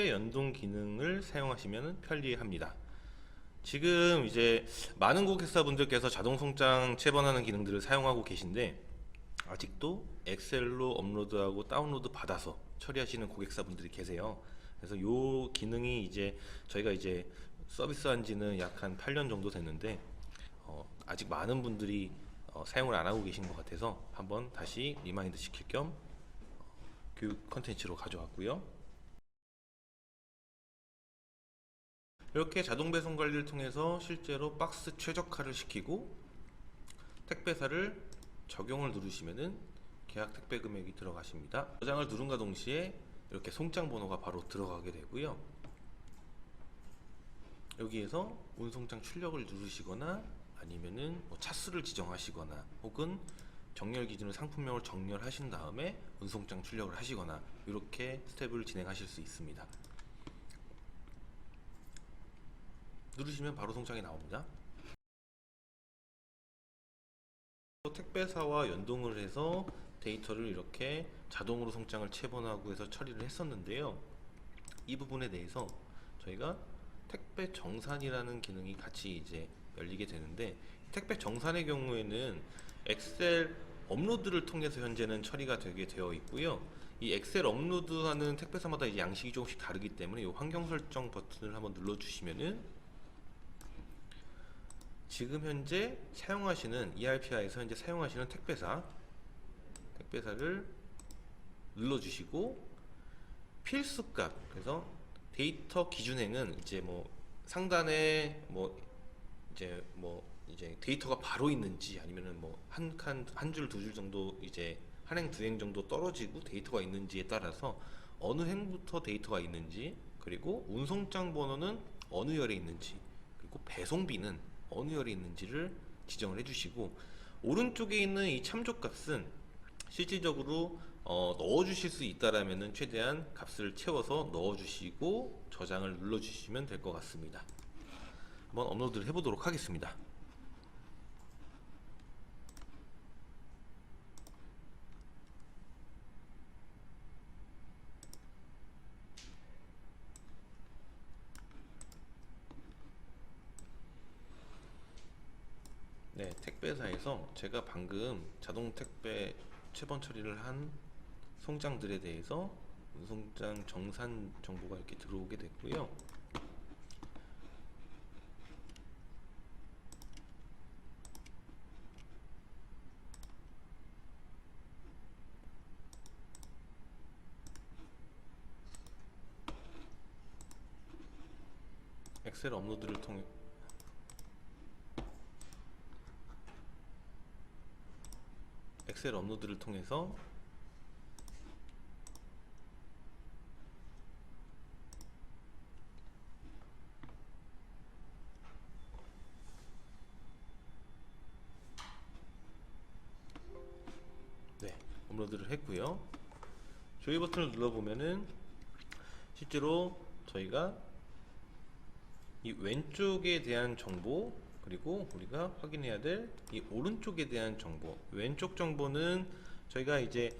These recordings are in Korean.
택배 연동 기능을 사용하시면 편리합니다. 지금 이제 많은 고객사분들께서 자동 송장 체번하는 기능들을 사용하고 계신데 아직도 엑셀로 업로드하고 다운로드 받아서 처리하시는 고객사분들이 계세요. 그래서 요 기능이 이제 저희가 이제 서비스한 지는 약 한 8년 정도 됐는데 어, 아직 많은 분들이 어, 사용을 안 하고 계신 것 같아서 한번 다시 리마인드 시킬 겸 어, 교육 컨텐츠로 가져왔고요. 이렇게 자동 배송 관리를 통해서 실제로 박스 최적화를 시키고 택배사를 적용을 누르시면은 계약 택배 금액이 들어가십니다. 저장을 누른과 동시에 이렇게 송장 번호가 바로 들어가게 되고요. 여기에서 운송장 출력을 누르시거나 아니면은 뭐 차수를 지정하시거나 혹은 정렬 기준으로 상품명을 정렬하신 다음에 운송장 출력을 하시거나 이렇게 스텝을 진행하실 수 있습니다. 누르시면 바로 송장이 나옵니다. 택배사와 연동을 해서 데이터를 이렇게 자동으로 송장을 체본하고 해서 처리를 했었는데요. 이 부분에 대해서 저희가 택배 정산이라는 기능이 같이 이제 열리게 되는데 택배 정산의 경우에는 엑셀 업로드를 통해서 현재는 처리가 되게 되어 있고요. 이 엑셀 업로드하는 택배사마다 양식이 조금씩 다르기 때문에 이 환경 설정 버튼을 한번 눌러 주시면은 지금 현재 사용하시는 ERPI에서 현재 사용하시는 택배사 택배사를 눌러주시고 필수값 그래서 데이터 기준행은 이제 뭐 상단에 뭐 이제 뭐 이제 데이터가 바로 있는지 아니면은 뭐 한 칸 한 줄 두 줄 정도 이제 한 행 두 행 정도 떨어지고 데이터가 있는지에 따라서 어느 행부터 데이터가 있는지 그리고 운송장 번호는 어느 열에 있는지 그리고 배송비는 어느 열에 있는지를 지정을 해주시고 오른쪽에 있는 이 참조값은 실질적으로 어, 넣어주실 수 있다라면은 최대한 값을 채워서 넣어주시고 저장을 눌러주시면 될 것 같습니다. 한번 업로드를 해보도록 하겠습니다. 네, 택배사에서 제가 방금 자동 택배 체번 처리를 한 송장들에 대해서 운송장 정산 정보가 이렇게 들어오게 됐고요. 엑셀 업로드를 통해 엑셀 업로드를 통해서 네, 업로드를 했고요. 조이 버튼을 눌러보면은 실제로 저희가 이 왼쪽에 대한 정보 그리고 우리가 확인해야 될 이 오른쪽에 대한 정보 왼쪽 정보는 저희가 이제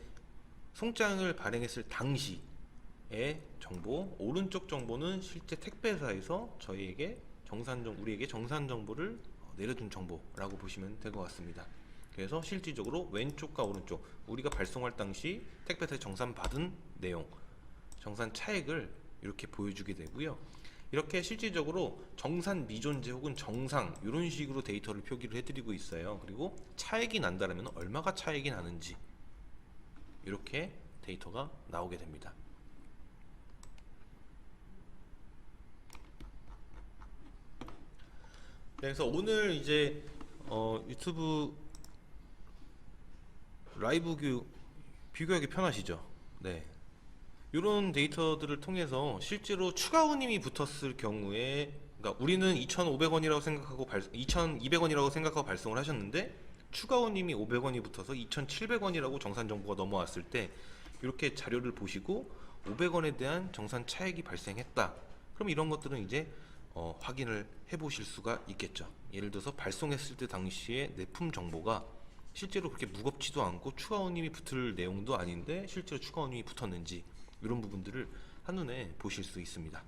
송장을 발행했을 당시의 정보 오른쪽 정보는 실제 택배사에서 저희에게 정산 정 우리에게 정산 정보를 내려준 정보라고 보시면 될 것 같습니다. 그래서 실질적으로 왼쪽과 오른쪽 우리가 발송할 당시 택배사에 정산 받은 내용 정산 차액을 이렇게 보여주게 되고요. 이렇게 실질적으로 정산 미존재 혹은 정상 이런 식으로 데이터를 표기를 해드리고 있어요. 그리고 차액이 난다면 얼마가 차액이 나는지 이렇게 데이터가 나오게 됩니다. 네, 그래서 오늘 이제 어, 유튜브 라이브 뷰 비교하기 편하시죠? 네. 이런 데이터들을 통해서 실제로 추가 운임이 붙었을 경우에 그러니까 우리는 2,500원이라고 생각하고 발, 2,200원이라고 생각하고 발송을 하셨는데 추가 운임이 500원이 붙어서 2,700원이라고 정산 정보가 넘어왔을 때 이렇게 자료를 보시고 500원에 대한 정산 차액이 발생했다. 그럼 이런 것들은 이제 어, 확인을 해보실 수가 있겠죠. 예를 들어서 발송했을 때 당시에 내품 정보가 실제로 그렇게 무겁지도 않고 추가 운임이 붙을 내용도 아닌데 실제로 추가 운임이 붙었는지 이런 부분들을 한눈에 보실 수 있습니다.